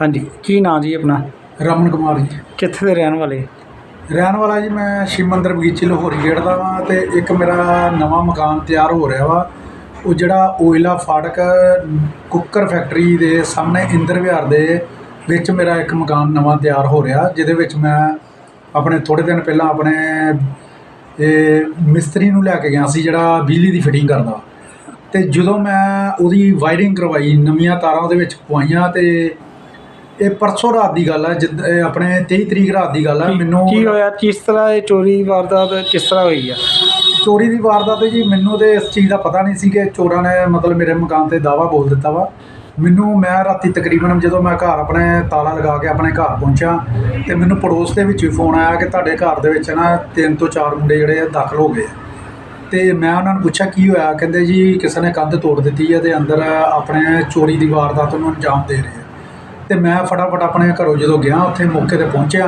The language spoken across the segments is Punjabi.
ਹਾਂਜੀ ਕੀ ਨਾਂ ਜੀ ਆਪਣਾ? ਰਮਨ ਕੁਮਾਰ ਜੀ। ਕਿੱਥੇ ਦੇ ਰਹਿਣ ਵਾਲੇ? ਰਹਿਣ ਵਾਲਾ ਜੀ ਮੈਂ ਸ਼ਿਵ ਮੰਦਰ ਬਗੀਚੇ ਲਾਹੌਰੀ ਗੇਟ ਦਾ ਵਾਂ ਤੇ ਇੱਕ ਮੇਰਾ ਨਵਾਂ ਮਕਾਨ ਤਿਆਰ ਹੋ ਰਿਹਾ ਵਾ। ਉਹ ਜਿਹੜਾ ਓਇਲਾ ਫਾਟਕ ਕੁੱਕਰ ਫੈਕਟਰੀ ਦੇ ਸਾਹਮਣੇ ਇੰਦਰ ਵਿਹਾਰ ਦੇ ਵਿੱਚ ਮੇਰਾ ਇੱਕ ਮਕਾਨ ਨਵਾਂ ਤਿਆਰ ਹੋ ਰਿਹਾ ਜਿਹਦੇ ਵਿੱਚ ਮੈਂ ਆਪਣੇ ਥੋੜੇ ਦਿਨ ਪਹਿਲਾਂ ਆਪਣੇ ਇਹ ਮਿਸਤਰੀ ਨੂੰ ਲੈ ਕੇ ਗਿਆ ਸੀ ਜਿਹੜਾ ਬਿਜਲੀ ਦੀ ਫਿਟਿੰਗ ਕਰਦਾ। ਤੇ ਜਦੋਂ ਮੈਂ ਉਹਦੀ ਵਾਇਰਿੰਗ ਕਰਵਾਈ ਨਵੀਆਂ ਤਾਰਾਂ ਉਹਦੇ ਵਿੱਚ ਪਵਾਈਆਂ ਤੇ ਇਹ ਪਰਸੋਂ ਰਾਤ ਦੀ ਗੱਲ ਹੈ ਜਿੱਦ ਇਹ ਆਪਣੇ 23 ਤਰੀਕ ਰਾਤ ਦੀ ਗੱਲ ਹੈ ਮੈਨੂੰ ਕੀ ਹੋਇਆ? ਕਿਸ ਤਰ੍ਹਾਂ ਇਹ ਚੋਰੀ ਵਾਰਦਾਤ ਕਿਸ ਤਰ੍ਹਾਂ ਹੋਈ ਆ? ਚੋਰੀ ਦੀ ਵਾਰਦਾਤ ਜੀ ਮੈਨੂੰ ਤੇ ਇਸ ਚੀਜ਼ ਦਾ ਪਤਾ ਨਹੀਂ ਸੀ ਕਿ ਚੋਰਾਂ ਨੇ ਮਤਲਬ ਮੇਰੇ ਮਕਾਨ ਤੇ ਦਾਵਾ ਬੋਲ ਦਿੱਤਾ ਵਾ। ਮੈਨੂੰ ਮੈਂ ਰਾਤੀ ਤਕਰੀਬਨ ਜਦੋਂ ਮੈਂ ਘਰ ਆਪਣੇ ਤਾਲਾ ਲਗਾ ਕੇ ਆਪਣੇ ਘਰ ਪਹੁੰਚਾ ਤੇ ਮੈਨੂੰ ਪੜੋਸ ਦੇ ਵਿੱਚ ਫੋਨ ਆਇਆ ਕਿ ਤੁਹਾਡੇ ਘਰ ਦੇ ਵਿੱਚ ਨਾ ਤਿੰਨ ਤੋਂ ਚਾਰ ਮੁੰਡੇ ਜਿਹੜੇ ਆ ਦਾਖਲ ਹੋ ਗਏ ਆ। ਤੇ ਮੈਂ ਉਹਨਾਂ ਨੂੰ ਪੁੱਛਿਆ ਕੀ ਹੋਇਆ? ਕਹਿੰਦੇ ਜੀ ਕਿਸੇ ਨੇ ਕੰਧ ਤੋੜ ਦਿੱਤੀ ਹੈ ਤੇ ਅੰਦਰ ਆਪਣੇ ਚੋਰੀ ਦੀ ਵਾਰਦਾਤ ਨੂੰ ਅੰਜਾਮ ਦੇ ਰਹੇ ਆ। ਤੇ ਮੈਂ ਫਟਾਫਟ ਆਪਣੇ ਘਰੋਂ ਜਦੋਂ ਗਿਆ, ਉੱਥੇ ਮੌਕੇ ਤੇ ਪਹੁੰਚਿਆ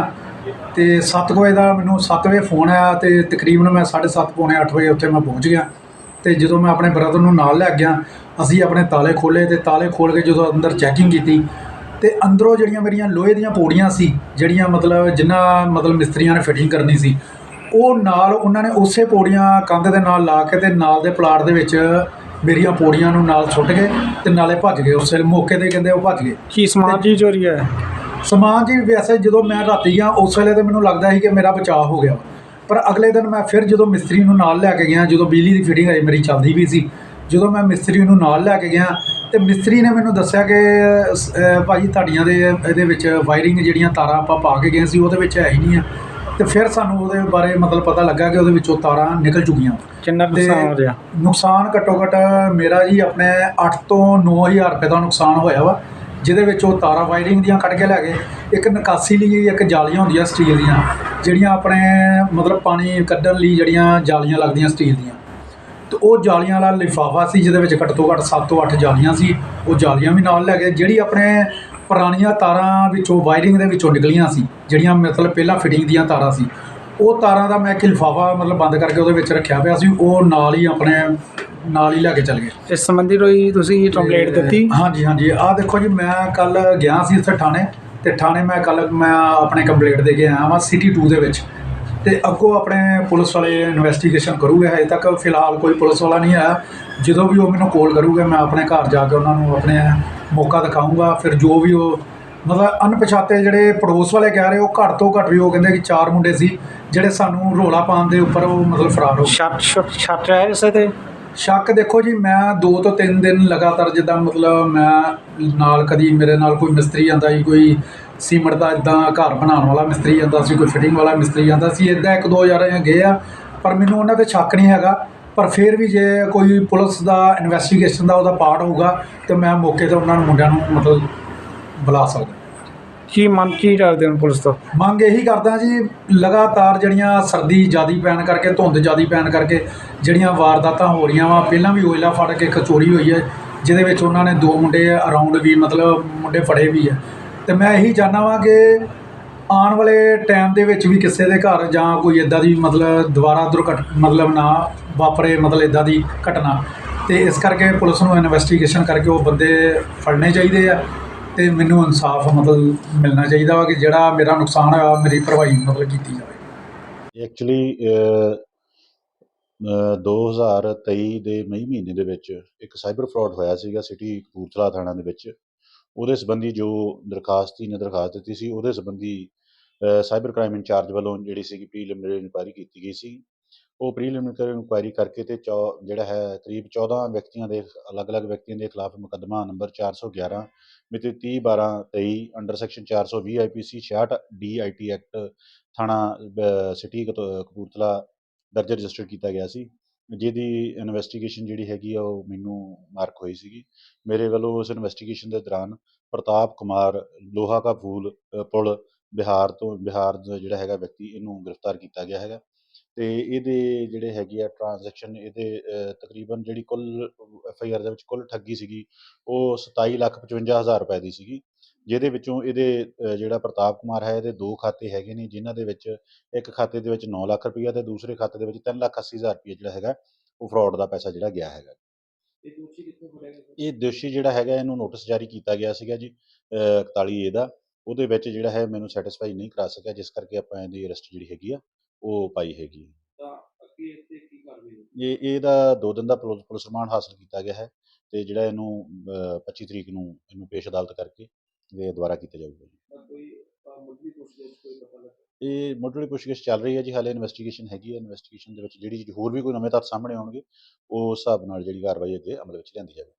ਤੇ ਸੱਤ ਵਜੇ ਦਾ ਮੈਨੂੰ ਸੱਤ ਵਜੇ ਫੋਨ ਆਇਆ ਤੇ ਤਕਰੀਬਨ ਮੈਂ 7:30 ਪੌਣੇ ਅੱਠ ਵਜੇ ਉੱਥੇ ਮੈਂ ਪਹੁੰਚ ਗਿਆ ਤੇ ਜਦੋਂ ਮੈਂ ਆਪਣੇ ਬ੍ਰਦਰ ਨੂੰ ਨਾਲ ਲੈ ਗਿਆ, ਅਸੀਂ ਆਪਣੇ ਤਾਲੇ ਖੋਲੇ ਤੇ ਤਾਲੇ ਖੋਲ ਕੇ ਜਦੋਂ ਅੰਦਰ ਚੈਕਿੰਗ ਕੀਤੀ ਤੇ ਅੰਦਰੋਂ ਜਿਹੜੀਆਂ ਮੇਰੀਆਂ ਲੋਹੇ ਦੀਆਂ ਪੌੜੀਆਂ ਸੀ, ਜਿਹੜੀਆਂ ਮਤਲਬ ਜਿੰਨਾ ਮਤਲਬ ਮਿਸਤਰੀਆਂ ਨੇ ਫਿਟਿੰਗ ਕਰਨੀ ਸੀ, ਉਹ ਨਾਲ ਉਹਨਾਂ ਨੇ ਉਸੇ ਪੌੜੀਆਂ ਕੰਧ ਦੇ ਨਾਲ ਲਾ ਕੇ ਤੇ ਨਾਲ ਦੇ ਪਲਾਟ ਦੇ ਵਿੱਚ ਮੇਰੀਆਂ ਪੌੜੀਆਂ ਨੂੰ ਨਾਲ ਸੁੱਟ ਗਏ ਤੇ ਨਾਲੇ ਭੱਜ ਗਏ ਉਸੇ ਮੌਕੇ ਤੇ ਕਹਿੰਦੇ ਉਹ ਭੱਜ ਗਏ। ਕੀ ਸਮਾਨ ਕੀ ਚੋਰੀ ਹੋਇਆ? ਸਮਾਨ ਜੀ ਵੈਸੇ ਜਦੋਂ ਮੈਂ ਰਾਤੀ ਗਿਆ ਉਸ ਵੇਲੇ ਤੇ ਮੈਨੂੰ ਲੱਗਦਾ ਸੀ ਕਿ ਮੇਰਾ ਬਚਾਅ ਹੋ ਗਿਆ। ਪਰ ਅਗਲੇ ਦਿਨ ਮੈਂ ਫਿਰ ਜਦੋਂ ਮਿਸਤਰੀ ਨੂੰ ਨਾਲ ਲੈ ਕੇ ਗਿਆ ਜਦੋਂ ਬਿਜਲੀ ਦੀ ਫਿਟਿੰਗ ਆਈ ਮੇਰੀ ਚੱਲਦੀ ਵੀ ਸੀ ਜਦੋਂ ਮੈਂ ਮਿਸਤਰੀ ਨੂੰ ਨਾਲ ਲੈ ਕੇ ਗਿਆ ਤੇ ਮਿਸਤਰੀ ਨੇ ਮੈਨੂੰ ਦੱਸਿਆ ਕਿ ਭਾਜੀ ਤੁਹਾਡੀਆਂ ਦੇ ਇਹਦੇ ਵਿੱਚ ਵਾਇਰਿੰਗ ਜਿਹੜੀਆਂ ਤਾਰਾਂ ਆਪਾਂ ਪਾ ਕੇ ਗਏ ਸੀ ਉਹਦੇ ਵਿੱਚ ਹੈ ਹੀ ਨਹੀਂ ਆ। ਤੇ ਫਿਰ ਸਾਨੂੰ ਉਹਦੇ ਬਾਰੇ ਮਤਲਬ ਪਤਾ ਲੱਗਾ ਕਿ ਉਹਦੇ ਵਿੱਚੋਂ ਤਾਰਾਂ ਨਿਕਲ ਚੁੱਕੀਆਂ। ਕਿੰਨਾ ਨੁਕਸਾਨ ਹੋ ਰਿਹਾ? ਨੁਕਸਾਨ ਘੱਟੋ ਘੱਟ ਮੇਰਾ ਜੀ ਆਪਣੇ 8 ਤੋਂ 9000 ਰੁਪਏ ਦਾ ਨੁਕਸਾਨ ਹੋਇਆ ਵਾ ਜਿਹਦੇ ਵਿੱਚ ਉਹ ਤਾਰਾਂ ਵਾਇਰਿੰਗ ਦੀਆਂ ਕੱਢ ਕੇ ਲੈ ਗਏ। ਇੱਕ ਨਿਕਾਸੀ ਲਈ ਇੱਕ ਜਾਲੀਆਂ ਹੁੰਦੀਆਂ ਸਟੀਲ ਦੀਆਂ ਜਿਹੜੀਆਂ ਆਪਣੇ ਮਤਲਬ ਪਾਣੀ ਕੱਢਣ ਲਈ ਜਿਹੜੀਆਂ ਜਾਲੀਆਂ ਲੱਗਦੀਆਂ ਸਟੀਲ ਦੀਆਂ। ਤੇ ਉਹ ਜਾਲੀਆਂ ਵਾਲਾ ਲਿਫਾਫਾ ਸੀ ਜਿਹਦੇ ਵਿੱਚ ਘੱਟ ਤੋਂ ਘੱਟ 7 ਤੋਂ 8 ਜਾਲੀਆਂ ਸੀ ਉਹ ਜਾਲੀਆਂ ਵੀ ਨਾਲ ਲੈ ਗਏ ਜਿਹੜੀ ਆਪਣੇ ਪੁਰਾਣੀਆਂ ਤਾਰਾਂ ਵਿੱਚੋਂ ਵਾਇਰਿੰਗ ਦੇ ਵਿੱਚੋਂ ਨਿਕਲੀਆਂ ਸੀ ਜਿਹੜੀਆਂ ਮਤਲਬ ਪਹਿਲਾਂ ਫਿਟਿੰਗ ਦੀਆਂ ਤਾਰਾਂ ਸੀ ਉਹ ਤਾਰਾਂ ਦਾ ਮੈਂ ਇੱਕ ਲਿਫਾਫਾ ਮਤਲਬ ਬੰਦ ਕਰਕੇ ਉਹਦੇ ਵਿੱਚ ਰੱਖਿਆ ਪਿਆ ਸੀ ਉਹ ਨਾਲ ਹੀ ਆਪਣੇ ਨਾਲ ਹੀ ਲੈ ਕੇ ਚੱਲ ਗਏ। ਇਸ ਸੰਬੰਧੀ ਕੋਈ ਤੁਸੀਂ ਕੰਪਲੇਂਟ ਦਿੱਤੀ? ਹਾਂਜੀ ਹਾਂਜੀ ਆਹ ਦੇਖੋ ਜੀ ਮੈਂ ਕੱਲ ਗਿਆ ਸੀ ਉੱਥੇ ਥਾਣੇ ਤੇ ਥਾਣੇ ਮੈਂ ਕੱਲ ਮੈਂ ਆਪਣੇ ਕੰਪਲੇਂਟ ਦੇ ਕੇ ਆਇਆ ਵਾਂ ਸਿਟੀ 2 ਦੇ ਵਿੱਚ। ਤੇ ਅੱਗੋਂ ਆਪਣੇ ਪੁਲਿਸ ਵਾਲੇ ਇਨਵੈਸਟੀਗੇਸ਼ਨ ਕਰੂਗੇ ਹਜੇ ਤੱਕ। ਫਿਲਹਾਲ ਕੋਈ ਪੁਲਿਸ ਵਾਲਾ ਨਹੀਂ ਆਇਆ। ਜਦੋਂ ਵੀ ਉਹ ਮੈਨੂੰ ਕਾਲ ਕਰੂਗੇ, ਮੈਂ ਆਪਣੇ ਘਰ ਜਾ ਕੇ ਉਹਨਾਂ ਨੂੰ ਆਪਣੇ ਮੌਕਾ ਦਿਖਾਊਂਗਾ। ਫਿਰ ਜੋ ਵੀ ਉਹ ਮਤਲਬ ਅਣਪਛਾਤੇ ਜਿਹੜੇ ਪੜੋਸ ਵਾਲੇ ਕਹਿ ਰਹੇ, ਉਹ ਘੱਟ ਤੋਂ ਘੱਟ ਵੀ ਉਹ ਕਹਿੰਦੇ ਕਿ ਚਾਰ ਮੁੰਡੇ ਸੀ, ਜਿਹੜੇ ਸਾਨੂੰ ਰੋਲਾ ਪਾਉਣ ਦੇ ਉੱਪਰ ਉਹ ਮਤਲਬ ਫਰਾਰ ਹੋ ਗਏ। ਛੱਟ ਛੱਟ ਛੱਟ ਹੈ ਕਿਸੇ ਤੇ? ਸ਼ੱਕ ਦੇਖੋ ਜੀ, ਮੈਂ 2 ਤੋਂ 3 ਦਿਨ ਲਗਾਤਾਰ ਜਿੱਦਾਂ ਮਤਲਬ ਮੈਂ ਨਾਲ ਕਦੀ ਮੇਰੇ ਨਾਲ ਕੋਈ ਮਿਸਤਰੀ ਆਂਦਾ ਸੀ ਕੋਈ ਸੀਮਟ ਦਾ ਇਦਾਂ ਘਰ ਬਣਾਉਣ ਵਾਲਾ ਮਿਸਤਰੀ ਆਂਦਾ ਸੀ, ਕੋਈ ਫਿਟਿੰਗ ਵਾਲਾ ਮਿਸਤਰੀ ਆਂਦਾ ਸੀ ਇਦਾਂ ਇੱਕ ਦੋ ਹਜ਼ਾਰ ਗਏ ਆ, ਪਰ ਮੈਨੂੰ ਉਹਨਾਂ ਤੇ ਸ਼ੱਕ ਨਹੀਂ ਹੈਗਾ। ਪਰ ਫਿਰ ਵੀ ਜੇ ਕੋਈ ਪੁਲਿਸ ਦਾ ਇਨਵੈਸਟੀਗੇਸ਼ਨ ਦਾ ਉਹਦਾ ਪਾਰਟ ਹੋਊਗਾ, ਤੇ ਮੈਂ ਮੌਕੇ ਤੇ ਉਹਨਾਂ ਨੂੰ ਮੁੰਡਿਆਂ ਨੂੰ ਮਤਲਬ ਬੁਲਾ ਸਕਦਾ। ਕੀ ਮੰਗ ਕੀ ਕਰਦੇ ਹੋ ਪੁਲਿਸ ਤੋਂ? ਮੰਗ ਇਹੀ ਕਰਦਾ ਜੀ, ਲਗਾਤਾਰ ਜਿਹੜੀਆਂ ਸਰਦੀ ਜ਼ਿਆਦੀ ਪੈਣ ਕਰਕੇ, ਧੁੰਦ ਜ਼ਿਆਦੀ ਪੈਣ ਕਰਕੇ ਜਿਹੜੀਆਂ ਵਾਰਦਾਤਾਂ ਹੋ ਰਹੀਆਂ ਵਾ, ਪਹਿਲਾਂ ਵੀ ਓਇਲਾ ਫੜ ਕੇ ਇੱਕ ਚੋਰੀ ਹੋਈ ਹੈ, ਜਿਹਦੇ ਵਿੱਚ ਉਹਨਾਂ ਨੇ ਦੋ ਮੁੰਡੇ ਅਰਾਊਂਡ ਵੀ, ਮਤਲਬ ਮੁੰਡੇ ਫੜੇ ਵੀ ਹੈ। ਤੇ ਮੈਂ ਇਹੀ ਚਾਹੁੰਦਾ ਵਾਂ ਕਿ ਆਉਣ ਵਾਲੇ ਟਾਈਮ ਦੇ ਵਿੱਚ ਵੀ ਕਿਸੇ ਦੇ ਘਰ ਜਾਂ ਕੋਈ ਇਦਾਂ ਦੀ ਮਤਲਬ ਦੁਬਾਰਾ ਦੁਰਘਟ, ਮਤਲਬ ਨਾ ਵਾਪਰੇ, ਮਤਲਬ ਇਦਾਂ ਦੀ ਘਟਨਾ। ਤੇ ਇਸ ਕਰਕੇ ਪੁਲਿਸ ਨੂੰ ਇਨਵੈਸਟੀਗੇਸ਼ਨ ਕਰਕੇ ਉਹ ਬੰਦੇ ਫੜਨੇ ਚਾਹੀਦੇ ਆ। ਤੇ ਮੈਨੂੰ ਇਨਸਾਫ ਮਤਲਬ ਮਿਲਣਾ ਚਾਹੀਦਾ ਵਾ ਕਿ ਜਿਹੜਾ ਮੇਰਾ ਨੁਕਸਾਨ ਹੋਇਆ ਮੇਰੀ ਭਰਵਾਈ ਮਤਲਬ ਕੀਤੀ ਜਾਵੇ। ਐਕਚੁਅਲੀ 2023 ਦੇ ਮਈ ਮਹੀਨੇ ਦੇ ਵਿੱਚ ਇੱਕ ਸਾਈਬਰ ਫਰਾਡ ਹੋਇਆ ਸੀਗਾ ਸਿਟੀ ਕਪੂਰਥਲਾ ਥਾਣਾ ਦੇ ਵਿੱਚ। ਉਹਦੇ ਸੰਬੰਧੀ ਜੋ ਦਰਖਾਸਤੀ ਨੇ ਦਰਖਾਸਤ ਦਿੱਤੀ ਸੀ, ਉਹਦੇ ਸੰਬੰਧੀ ਸਾਈਬਰ ਕ੍ਰਾਈਮ ਇੰਚਾਰਜ ਵੱਲੋਂ ਜਿਹੜੀ ਸੀਗੀ ਪ੍ਰੀਲਿਮਿਨਰੀ ਇਨਕੁਆਇਰੀ ਕੀਤੀ ਗਈ ਸੀ। ਉਹ ਪ੍ਰੀਲਿਮਿਨਰੀ ਇਨਕੁਆਇਰੀ ਕਰਕੇ ਤੇ ਚੌ- ਜਿਹੜਾ ਹੈ ਕਰੀਬ 14 ਵਿਅਕਤੀਆਂ ਦੇ, ਅਲੱਗ-ਅਲੱਗ ਵਿਅਕਤੀਆਂ ਦੇ ਖਿਲਾਫ ਮੁਕੱਦਮਾ ਨੰਬਰ 411 ਮਿਤੀ 30 12 23 under section 420 IPC 66 DIT act, ਥਾਣਾ ਸਿਟੀ ਕਤ- ਕਪੂਰਥਲਾ ਦਰਜ ਰਜਿਸਟਰ ਕੀਤਾ ਗਿਆ ਸੀ। ਜਿਹਦੀ ਇਨਵੈਸਟੀਗੇਸ਼ਨ ਜਿਹੜੀ ਹੈਗੀ ਆ, ਉਹ ਮੈਨੂੰ ਮਾਰਕ ਹੋਈ ਸੀਗੀ। ਮੇਰੇ ਵੱਲੋਂ ਉਸ ਇਨਵੈਸਟੀਗੇਸ਼ਨ ਦੇ ਦੌਰਾਨ ਪ੍ਰਤਾਪ ਕੁਮਾਰ ਲੋਹਾ ਕਾ ਫੂਲ ਪੁਲ, ਬਿਹਾਰ ਤੋਂ, ਬਿਹਾਰ ਦਾ ਜਿਹੜਾ ਹੈਗਾ ਵਿਅਕਤੀ, ਇਹਨੂੰ ਗ੍ਰਿਫਤਾਰ ਕੀਤਾ ਗਿਆ ਹੈਗਾ। ਤੇ ਇਹਦੇ ਜਿਹੜੇ ਹੈਗੇ ਆ ਟ੍ਰਾਂਜੈਕਸ਼ਨ ਇਹਦੇ ਤਕਰੀਬਨ ਜਿਹੜੀ ਕੁੱਲ ਐਫ ਆਈ ਆਰ ਦੇ ਵਿੱਚ ਕੁੱਲ ਠੱਗੀ ਸੀਗੀ ਉਹ 27 ਲੱਖ 55 ਹਜ਼ਾਰ ਰੁਪਏ ਦੀ ਸੀਗੀ। ਜਿਹਦੇ ਵਿੱਚੋਂ ਇਹਦੇ ਜਿਹੜਾ ਪ੍ਰਤਾਪ ਕੁਮਾਰ ਹੈ ਇਹਦੇ ਦੋ ਖਾਤੇ ਹੈਗੇ ਨੇ ਜਿਨ੍ਹਾਂ ਦੇ ਵਿੱਚ ਇੱਕ ਖਾਤੇ ਦੇ ਵਿੱਚ 9 ਲੱਖ ਰੁਪਈਆ ਤੇ ਦੂਸਰੇ ਖਾਤੇ ਦੇ ਵਿੱਚ 3 ਲੱਖ 80 ਹਜ਼ਾਰ ਰੁਪਈਆ ਜਿਹੜਾ ਹੈਗਾ ਉਹ ਫਰਾਡ ਦਾ ਪੈਸਾ ਜਿਹੜਾ ਗਿਆ ਹੈਗਾ। ਇਹ ਦੋਸ਼ੀ ਕਿੱਥੋਂ ਫੜਿਆ? ਇਹ ਦੋਸ਼ੀ ਜਿਹੜਾ ਹੈਗਾ ਇਹਨੂੰ ਨੋਟਿਸ ਜਾਰੀ ਕੀਤਾ ਗਿਆ ਸੀਗਾ ਜੀ 41 ਏ ਦਾ। ਉਹਦੇ ਵਿੱਚ ਜਿਹੜਾ ਹੈ ਮੈਨੂੰ ਸੈਟੀਸਫਾਈ ਨਹੀਂ ਕਰਾ ਸਕਿਆ ਜਿਸ ਕਰਕੇ ਆਪਾਂ ਇਹਦੀ ਅਰੈਸਟ ਜਿਹੜੀ ਹੈਗੀ ਆ ਉਹ ਪਾਈ ਹੈਗੀ। ਤਾਂ ਅੱਗੇ ਤੇ ਕੀ ਕਾਰਵਾਈ ਹੋਈ ਇਹ ਇਹਦਾ ਦੋ ਦਿਨ ਦਾ ਪੁਲਿਸ ਪੁਲਿਸ ਰਿਮਾਂਡ ਹਾਸਲ ਕੀਤਾ ਗਿਆ ਹੈ ਤੇ ਜਿਹੜਾ ਇਹਨੂੰ ਅਹ, 25 ਤਰੀਕ ਨੂੰ ਇਹਨੂੰ ਪੇਸ਼ ਅਦਾਲਤ ਕਰਕੇ ਇਹ ਦੁਬਾਰਾ ਕੀਤਾ ਜਾਊਗਾ ਜੀ। ਤਾਂ ਕੋਈ ਅਹ, ਮੁੱਢਲੀ ਪੁੱਛਗਿੱਛ ਕੋਈ ਪਤਾ ਲੱਗਾ ਇਹ ਮੁੱਢਲੀ ਪੁੱਛਗਿੱਛ ਚੱਲ ਰਹੀ ਹੈ ਜੀ ਹਾਲੇ ਇਨਵੈਸਟੀਗੇਸ਼ਨ ਹੈਗੀ ਹੈ ਇਨਵੈਸਟੀਗੇਸ਼ਨ ਦੇ ਵਿੱਚ ਜਿਹੜੀ ਚੀਜ਼ ਹੋਰ ਵੀ ਕੋਈ ਨਵੇਂ ਤੱਥ ਸਾਹਮਣੇ ਆਉਣਗੇ ਉਸ ਹਿਸਾਬ ਨਾਲ ਜਿਹੜੀ ਕਾਰਵਾਈ ਅੱਗੇ ਅਮਲ ਵਿੱਚ ਲਿਆਂਦੀ ਜਾਵੇ